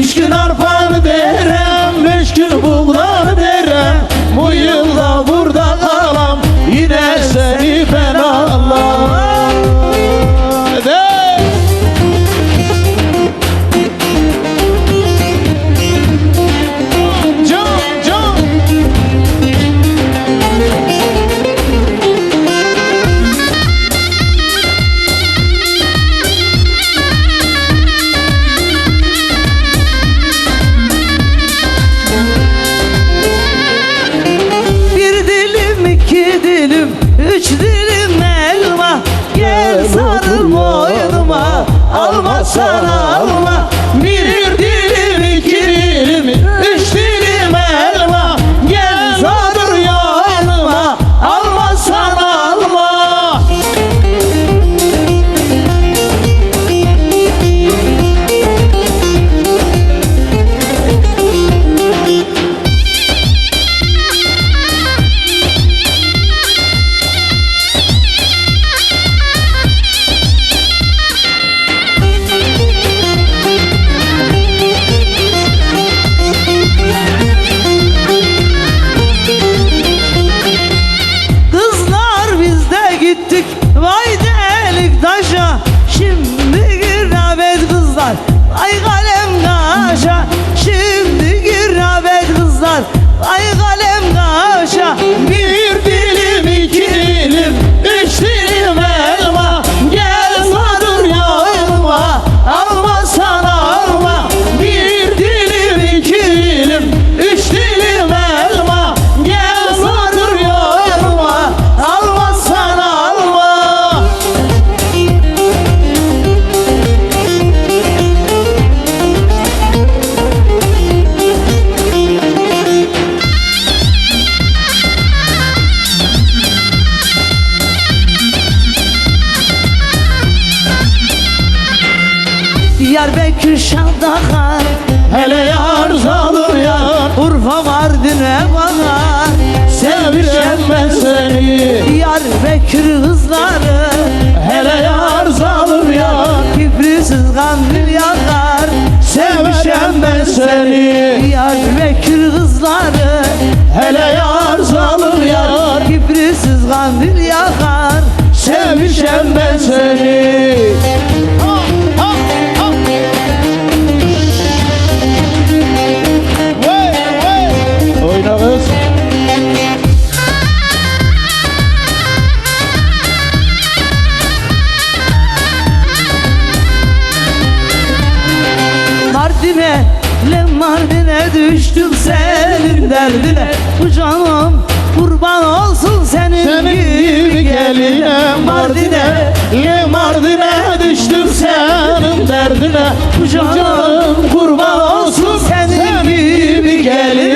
İçki narpa Diyarbakır Şandakan Hele yar zalım yar Urfa Mardin'e bana Seveceğim ben seni. Diyarbakır kızları Hele yar zalım yar Kibrisiz kandil yakar Seveceğim ben seni. Diyarbakır kızları Hele yar zalım yar Kibrisiz kandil yakar Seveceğim ben seni düştüm senin derdine. Bu canım kurban olsun senin, Senin gibi geline Mardin'e Le Mardin'e düştüm senin derdine. Bu canım kurban olsun senin gibi geline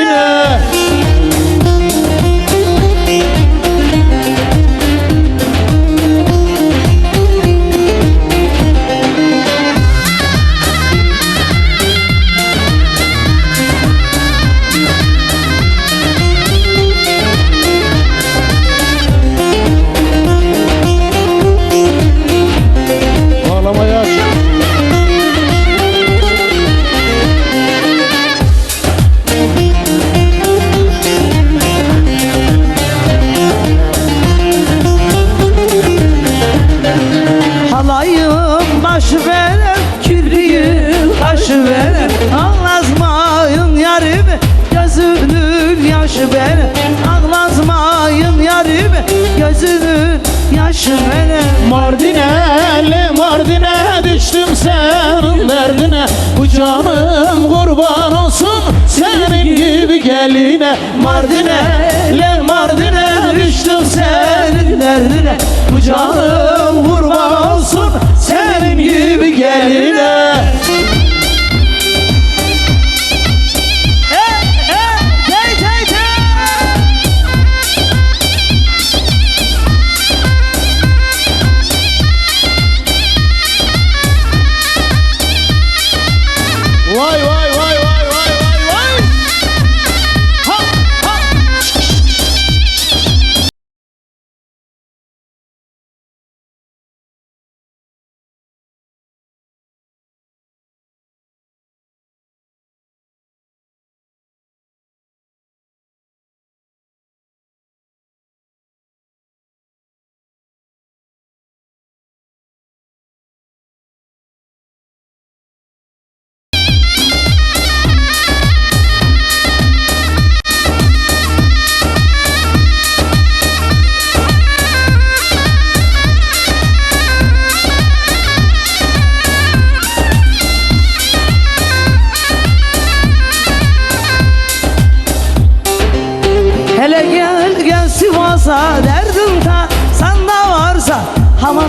Başı verem, kirliyim kaşı verem Ağlatmayın yarimi, gözünün yaşı benim. Ağlatmayın yarimi, gözünün yaşı benim. Mardin'e le Mardin'e düştüm senin derdine. Bu canım kurban olsun senin gibi geline. Mardin'e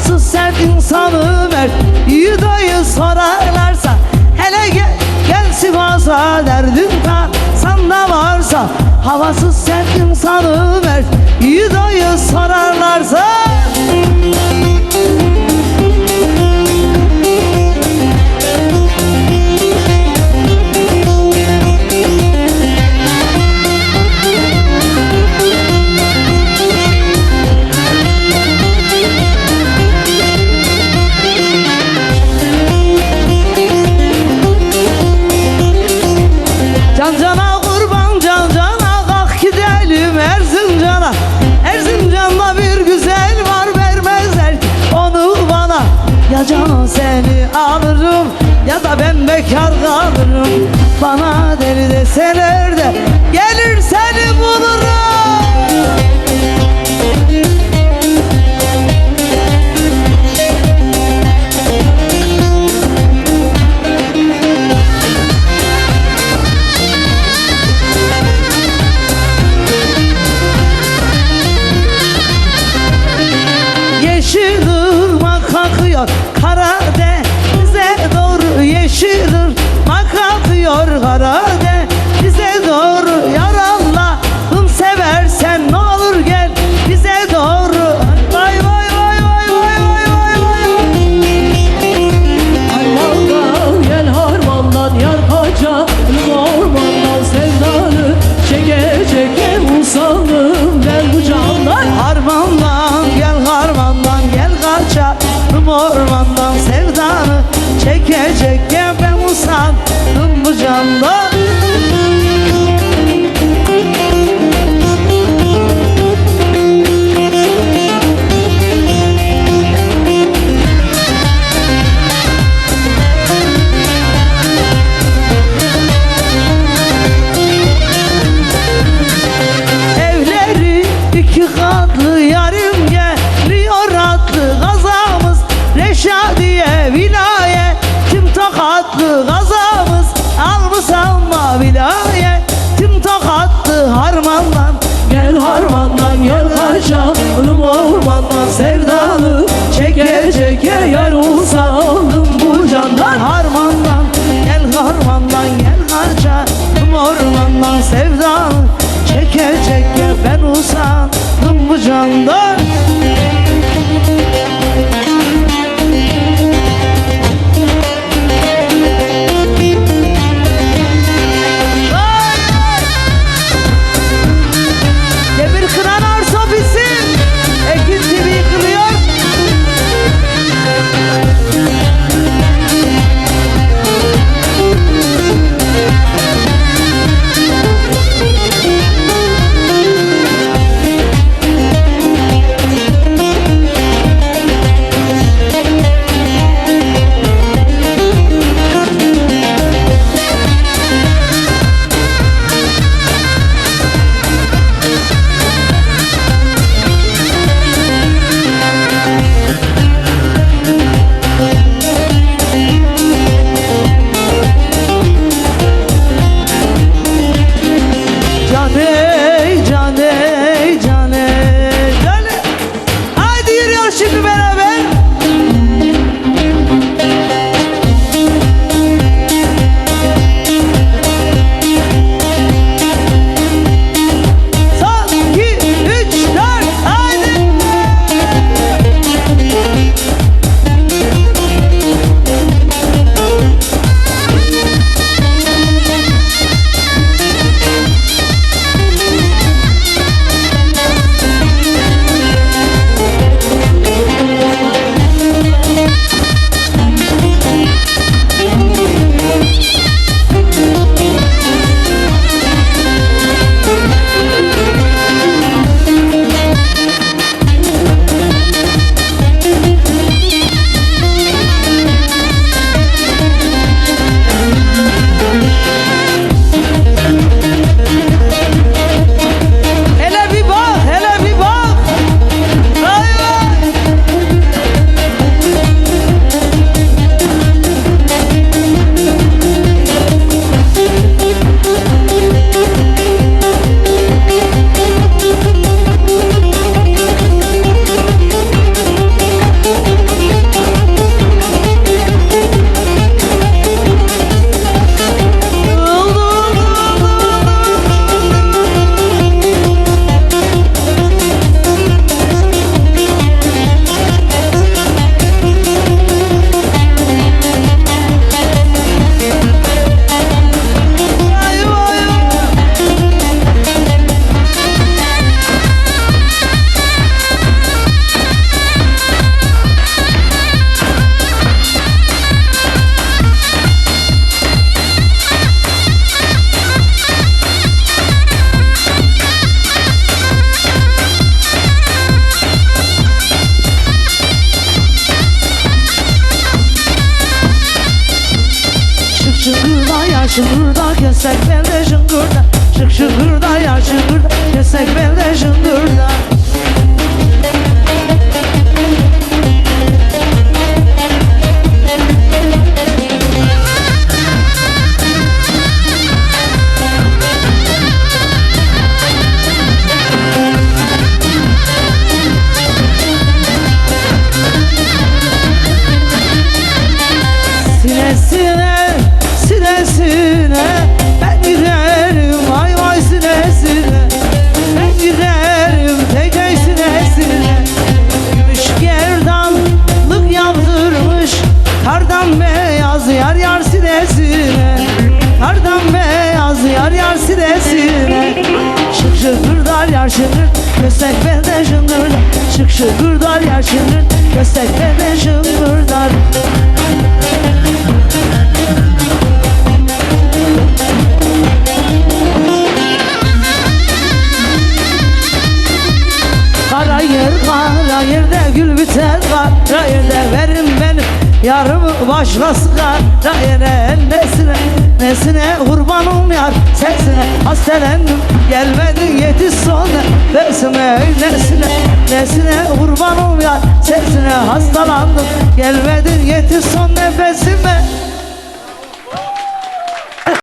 Havasız sert insanı mert Yüdayı sorarlarsa Hele gel, gel Sivas'a derdin ta Sanda varsa. Havasız sert insanı mert Yüdayı sorarlarsa Can kalırım Bana deli deseler de Gelir seni bulurum. Yeşil ırmak akıyor Karadeniz'e doğru Yeşil akıyor Karadeniz'e doğru Yar Allah'ım seversen ne olur gel. Bize doğru. Vay vay vay vay vay vay vay vay. Harmandan gel harmandan yar kaçalım ormandan sevdanı Çeke çeke usandım. Ben bu candan Harmandan gel harmandan gel kaçalım ormandan sevdanı Çekecek gel ben usandım kaçalım ormandan sevdalı Çeke çeke yar usandım bu candan Harmandan gel harmandan gel kaçalım ormandan sevdan Çekecek ya ben usandım bu candan şıngırda Kesek belde şıngırda. Şık şıngırda yar şıngırda Kesek belde şıngırda Şık şıkırdar yar şıkır Köstek bende şıngırdar Şık şıkırdar yar şıkır Köstek bende şıngırdar Kara yer, kara yerde gül biter Kara yerde verin benim yarımı başkası Kara yere nesine, nesine kurbanım yar Sesine. Hastalandım gelmedin yetiş son nefesime Nesine, nesine kurbanım yar Sesine. Hastalandım gelmedin yetiş son nefesime